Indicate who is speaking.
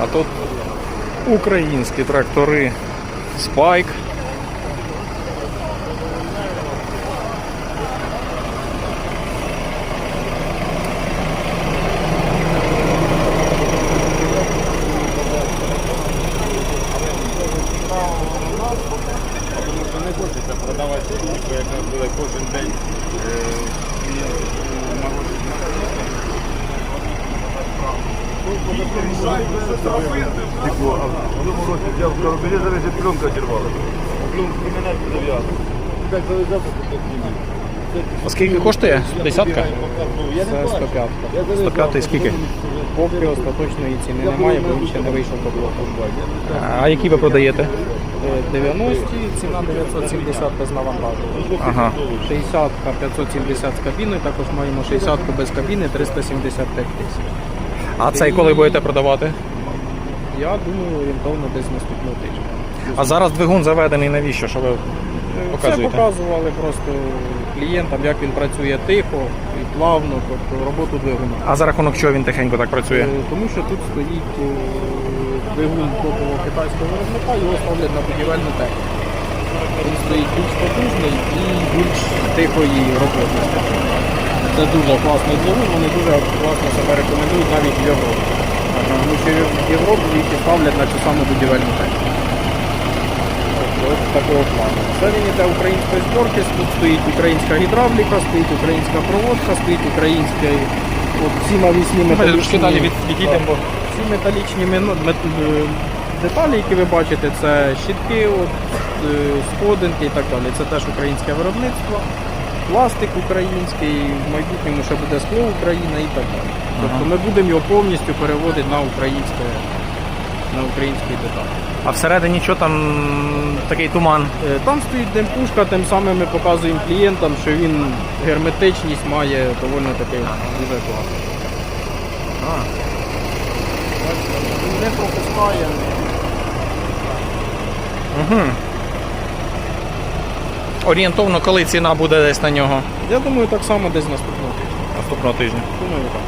Speaker 1: А тут українські трактори
Speaker 2: що не хочеться продавати яка буде кожен день
Speaker 3: Дико, а в тому році взяв зараз і пленка зірвала. Пленку. Так зав'язав, так
Speaker 1: А скільки коштує? Десятка?
Speaker 4: Це 105.
Speaker 1: 105 скільки?
Speaker 4: Поки остаточної ціни немає, бо він ще не вийшов до блоку.
Speaker 1: А які ви продаєте?
Speaker 4: Е, 90 ціна 970 без навантаження.
Speaker 1: Ага.
Speaker 4: 60 570 з кабіною, також маємо 60 без кабіни 375 тисяч.
Speaker 1: А цей коли будете продавати?
Speaker 4: Я думаю, орієнтовно десь наступного тижня.
Speaker 1: А зараз двигун заведений навіщо? Що ви
Speaker 4: Це
Speaker 1: показуєте?
Speaker 4: показували просто клієнтам, як він працює тихо і плавно, тобто роботу двигуна.
Speaker 1: А за рахунок чого він тихенько так працює?
Speaker 4: Е, Тому що тут стоїть е, двигун топового китайського виробника, його ставлять на будівельну техніку. Він стоїть більш потужний і більш тихої роботи. Це дуже класний двигун, вони дуже класно себе рекомендують навіть в Європі. Тому що в Європі їх і ставлять на цю саму будівельну техніку. Ось такого плану. Це він іде української зборки, тут стоїть українська гідравліка, стоїть українська проводка, стоїть українська от ці навісні металічні.
Speaker 1: бо
Speaker 4: Ці металічні е, деталі, які ви бачите, це щитки, от, е, сходинки і так далі. Це теж українське виробництво, пластик український, в майбутньому ще буде скло Україна і так далі. Тобто ми будемо його повністю переводити на українське на українські деталі.
Speaker 1: а всередині що там такий туман?
Speaker 4: Е, Там стоїть демпушка, тим самим ми показуємо клієнтам, що він герметичність має доволі таки дуже класно. Не пропускає.
Speaker 1: Угу. Орієнтовно, коли ціна буде десь на нього
Speaker 4: Я думаю, так само десь наступного тижня.
Speaker 1: наступного тижня.
Speaker 4: Думаю, так.